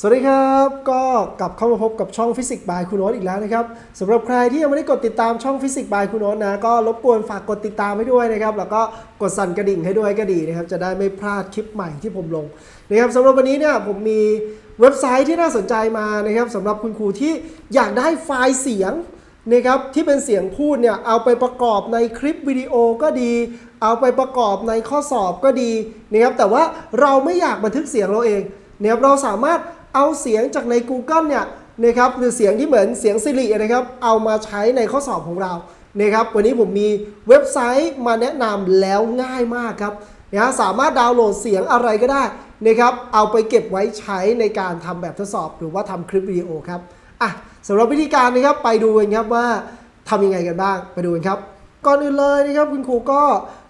สวัสดีครับ ก็กลับเข้ามาพบกับช่องฟิสิกส์บายคุณโน้ตอีกแล้วนะครับสำหรับใครที่ยังไม่ได้กดติดตามช่องฟิสิกส์บายคุณโน้ตนะก็รบกวนฝากกดติดตามให้ด้วยนะครับ แล้วก็กดสั่นกระดิ่งให้ด้วยก็ดีนะครับ จะได้ไม่พลาดคลิปใหม่ที่ผมลงนะครับสำหรับวันนี้เนี่ยผมมีเว็บไซต์ที่น่าสนใจมานะครับสำหรับคุณครูที่อยากได้ไฟล์เสียงนะครับที่เป็นเสียงพูดเนี่ยเอาไปประกอบในคลิปวิดีโอก็ดี เอาไปประกอบในข้อสอบก็ดีนะครับแต่ว่าเราไม่อยากบันทึกเสียงเราเองนะครับเราสามารถ เอาเสียงจากใน Google เนี่ยนะครับหรือเสียงที่เหมือนเสียงสิรินะครับ เอามาใช้ในข้อสอบของเรานะครับ วันนี้ผมมีเว็บไซต์มาแนะนำแล้วง่ายมากครับนะสามารถดาวน์โหลดเสียงอะไรก็ได้นะครับ เอาไปเก็บไว้ใช้ในการทำแบบทดสอบ หรือว่าทำคลิปวิดีโอครับอะสำหรับวิธีการนะครับไปดูกันครับว่าทำยังไงกันบ้างไปดูกันครับ ก่อนอื่นเลยนะครับคุณครูก็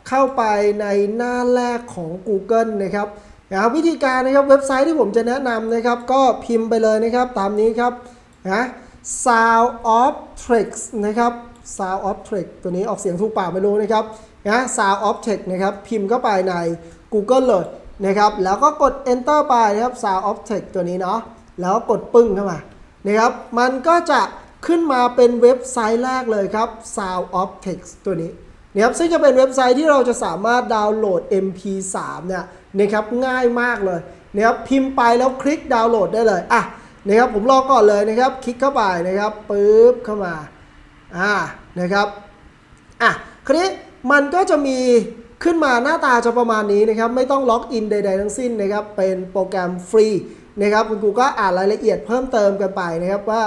เข้าไปในหน้าแรกของ Google นะครับ นะครับวิธีการนะครับเว็บไซต์ที่ผมจะแนะนำนะครับ ก็พิมพ์ไปเลยนะครับตามนี้ครับนะ Sound of Tricks นะครับ Sound of Trick ตัวนี้ออกเสียงถูกปากไม่รู้นะครับนะ Sound of Trick นะครับพิมพ์เข้าไปใน Google เลยนะครับแล้วก็กด Enter ไปนะครับ Sound of Trick ตัวนี้เนาะแล้วกดปึ้งเข้ามานะครับมันก็จะขึ้นมาเป็นเว็บไซต์แรกเลยครับ Sound of Text ตัวนี้ นะครับซึ่งจะเป็นเว็บไซต์ที่เราจะสามารถดาวน์โหลด MP3 เนี่ยนะครับง่ายมากเลยนะครับพิมพ์ไปแล้วคลิกดาวน์โหลดได้เลยอะนะครับผมลองก่อนเลยนะครับ คลิกเข้าไปนะครับปึ๊บเข้ามาอ่านะครับอะคราวนี้มันก็จะมีขึ้นมาหน้าตาจะประมาณนี้นะครับ ไม่ต้องล็อกอินใด ๆ ทั้งสิ้นนะครับ เป็นโปรแกรมฟรีนะครับคุณครูก็อ่านรายละเอียดเพิ่มเติมกันไปนะครับว่า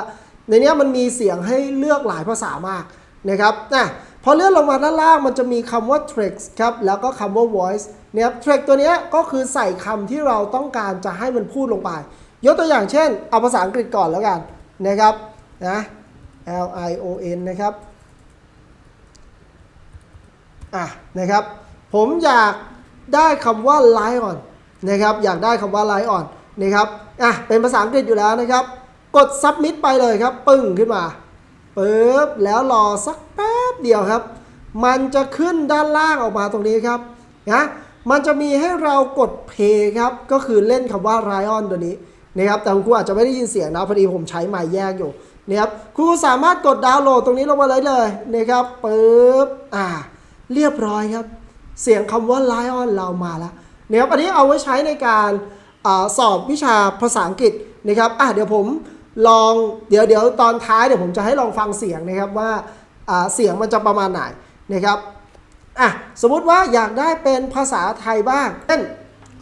ในเนี้ยมันมีเสียงให้เลือกหลายภาษามากนะครับนะ พอเลื่อนลงมาด้านล่างมันจะมีคำว่า text ครับ แล้วก็คำว่า voice นะครับ text ตัวนี้ก็คือใส่คำที่เราต้องการจะให้มันพูดลงไป ยกตัวอย่างเช่น เอาภาษาอังกฤษก่อนแล้วกันนะครับนะ L I O N นะครับอะนะครับ ผมอยากได้คำว่า lion นะครับ อยากได้คำว่า lion นะครับอะเป็นภาษาอังกฤษอยู่แล้วนะครับ กด submit ไปเลยครับ ปึ้งขึ้นมาปึ๊บแล้วรอสักแป๊บ เดียวครับ มันจะขึ้นด้านล่างออกมาตรงนี้ครับนะมันจะมีให้เรากด play ครับ ก็คือเล่นคำว่า lion ตัวนี้นะครับแต่คุณครูอาจจะไม่ได้ยินเสียงนะพอดีผมใช้ไมค์แยกอยู่นะครับคุณครูสามารถกดดาวน์โหลดตรงนี้ลงมาเลยเลยนะครับปึ๊บอ่า เรียบร้อยครับ เสียงคำว่า lion เรามาแล้วนะครับอันนี้เอาไว้ใช้ในการอสอบวิชาภาษาอังกฤษนะครับอะเดี๋ยวผมลองเดี๋ยวเดี๋ยวตอนท้ายเดี๋ยวผมจะให้ลองฟังเสียงนะครับว่า เสียงมันจะประมาณไหนนะครับอะสมมุติว่าอยากได้เป็นภาษาไทยบ้างเช่น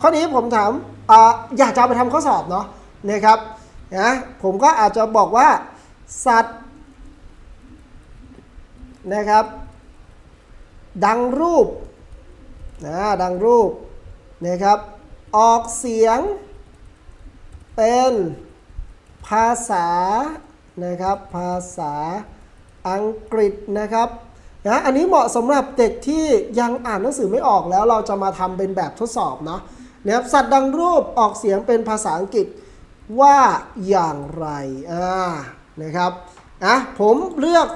ข้อนี้ผมถามออยากจะไปทำข้อสอบเนาะนะครับนะผมก็อาจจะบอกว่าสัตว์นะครับ ดังรูปนะดังรูปนะครับ ออกเสียงเป็นภาษานะครับภาษา อังกฤษนะครับนะอันนี้เหมาะสำหรับเด็กที่ยังอ่านหนังสือไม่ออกแล้วเราจะมาทำเป็นแบบทดสอบเนาะนะครับสัตว์ดังรูปออกเสียงเป็นภาษาอังกฤษว่าอย่างไรอ่านะครับอะผมเลือก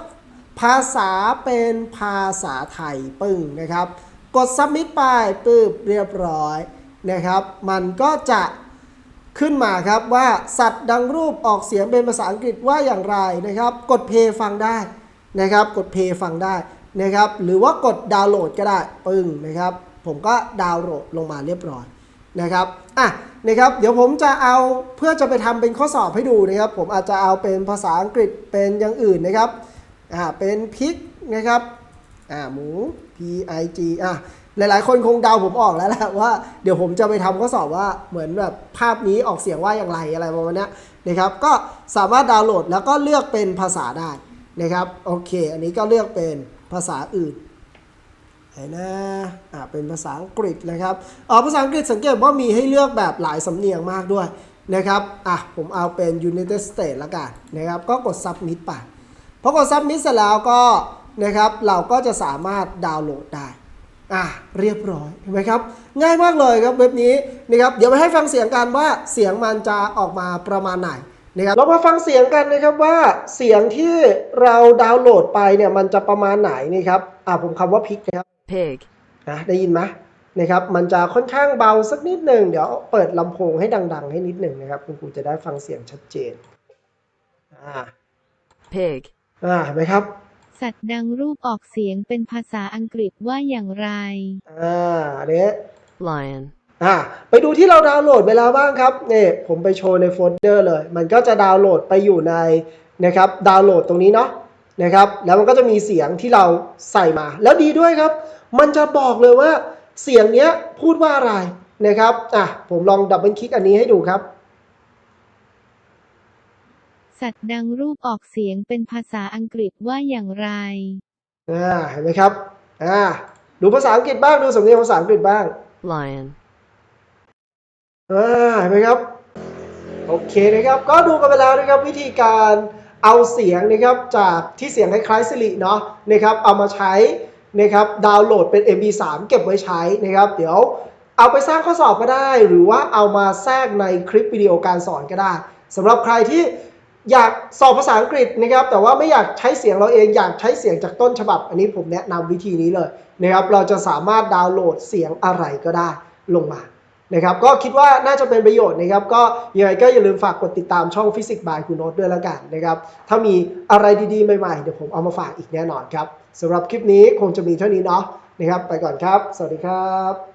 ภาษาเป็นภาษาไทยปึ้งนะครับ กด submit ไปปึ๊บเรียบร้อยนะครับ มันก็จะ ขึ้นมาครับว่าสัตว์ดังรูปออกเสียงเป็นภาษาอังกฤษว่าอย่างไรนะครับ กด play ฟังได้นะครับ กด play ฟังได้นะครับ หรือว่ากดดาวน์โหลดก็ได้ปึ้งนะครับ ผมก็ดาวน์โหลดลงมาเรียบร้อยนะครับอะนะครับ เดี๋ยวผมจะเอาเพื่อจะไปทำเป็นข้อสอบให้ดูนะครับ ผมอาจจะเอาเป็นภาษาอังกฤษเป็นอย่างอื่นนะครับอ่าเป็นพิกนะครับ อ่าหมู P I G อะหลายๆ คนคงเดาผมออกแล้วแหละว่าเดี๋ยวผมจะไปทำข้อสอบว่าเหมือนแบบภาพนี้ออกเสียงว่าอย่างไรอะไรประมาณเนี้ยนะครับ ก็สามารถดาวน์โหลดแล้วก็เลือกเป็นภาษาได้นะครับ โอเค อันนี้ก็เลือกเป็นภาษาอื่นไหนนะอ่าเป็นภาษาอังกฤษนะครับอ๋อภาษาอังกฤษสังเกตว่ามีให้เลือกแบบหลายสำเนียงมากด้วยนะครับอะผมเอาเป็น United States ละกันนะครับ ก็กด submit ไปพอกด submit เสร็จแล้วก็ นะครับ เราก็จะสามารถดาวน์โหลดได้อะเรียบร้อยเห็นไหมครับ ง่ายมากเลยครับเว็บนี้นะครับเดี๋ยวไปให้ฟังเสียงกันว่าเสียงมันจะออกมาประมาณไหนนะครับเรามาฟังเสียงกันนะครับว่าเสียงที่เราดาวน์โหลดไปเนี่ยมันจะประมาณไหนนี่ครับอะผมคำว่าพิกนะครับ pig, นะได้ยินไหมนะครับมันจะค่อนข้างเบาสักนิดหนึ่งเดี๋ยวเปิดลำโพงให้ดัง ๆ ให้นิดหนึ่งนะครับ คุณครูจะได้ฟังเสียงชัดเจนอ่า pig, อ่าเห็นไหมครับ สัตว์ดังรูปออกเสียงเป็นภาษาอังกฤษว่าอย่างไร อ่าอันนี้ lion, อ่าไปดูที่เราดาวน์โหลดไปแล้วบ้างครับนี่ผมไปโชว์ในโฟลเดอร์เลย มันก็จะดาวน์โหลดไปอยู่ในนะครับดาวน์โหลดตรงนี้เนาะนะครับ แล้วมันก็จะมีเสียงที่เราใส่มา แล้วดีด้วยครับ มันจะบอกเลยว่าเสียงเนี้ยพูดว่าอะไรนะครับอะผมลองดับเบิลคลิกอันนี้ให้ดูครับ สัตว์ดังรูปออกเสียงเป็นภาษาอังกฤษว่าอย่างไร อ่าเห็นไหมครับอ่าดูภาษาอังกฤษบ้างดูสำเนียงภาษาอังกฤษบ้าง lion, อ่าเห็นไหมครับ โอเคนะครับ ก็ดูกันไปแล้วนะครับวิธีการเอาเสียงนะครับจากที่เสียงคล้ายๆสิริเนาะนะครับเอามาใช้นะครับดาวน์โหลดเป็น MP3 เก็บไว้ใช้นะครับ เดี๋ยวเอาไปสร้างข้อสอบก็ได้ หรือว่าเอามาแทรกในคลิปวิดีโอการสอนก็ได้สำหรับใครที่ อยากสอบภาษาอังกฤษนะครับ แต่ว่าไม่อยากใช้เสียงเราเองอยากใช้เสียงจากต้นฉบับ อันนี้ผมแนะนำวิธีนี้เลยนะครับเราจะสามารถดาวน์โหลดเสียงอะไรก็ได้ลงมานะครับก็คิดว่าน่าจะเป็นประโยชน์นะครับก็ยังไงก็อย่าลืมฝากกดติดตามช่องฟิสิกส์บายคุณโน้ตด้วยแล้วกันนะครับถ้ามีอะไรดีๆ ใหม่ๆ เดี๋ยวผมเอามาฝากอีกแน่นอนครับสำหรับคลิปนี้คงจะมีเท่านี้เนาะนะครับไปก่อนครับ สวัสดีครับ